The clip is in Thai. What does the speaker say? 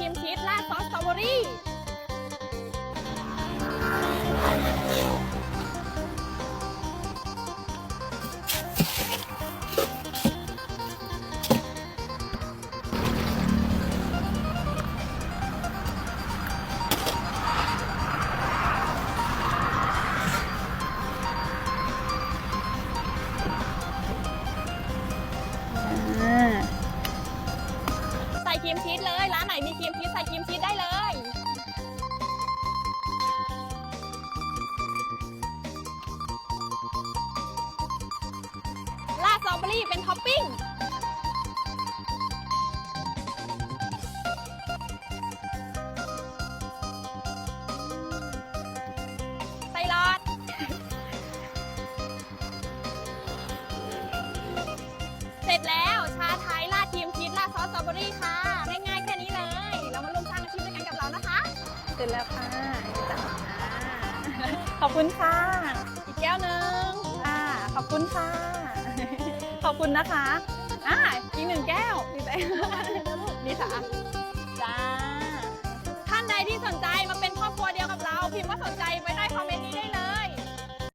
รีมชีสราดซอสสตรอเบอรี่ ครีมชีสเลย ร้านไหนมีครีมชีสใส่ครีมชีสได้เลยราดสตรอเบอรี่เป็นท็อปปิ้ง ใส่หลอด เสร็จแล้วชาไทยราดครีมชีสราดซอสสตรอเบอรี่ค่ะ ขึ้นแล้วค่ะสั่งค่ะขอบคุณค่ะ อีกแก้วหนึ่งค่ะ ขอบคุณค่ะ ขอบคุณนะคะ อ่าอีกหนึ่งแก้วดีใจนี่ค่ะจ้า ท่านใดที่สนใจมาเป็นครอบครัวเดียวกับเรา พิมพ์ว่าสนใจไปใต้คอมเมนต์นี้ได้เลย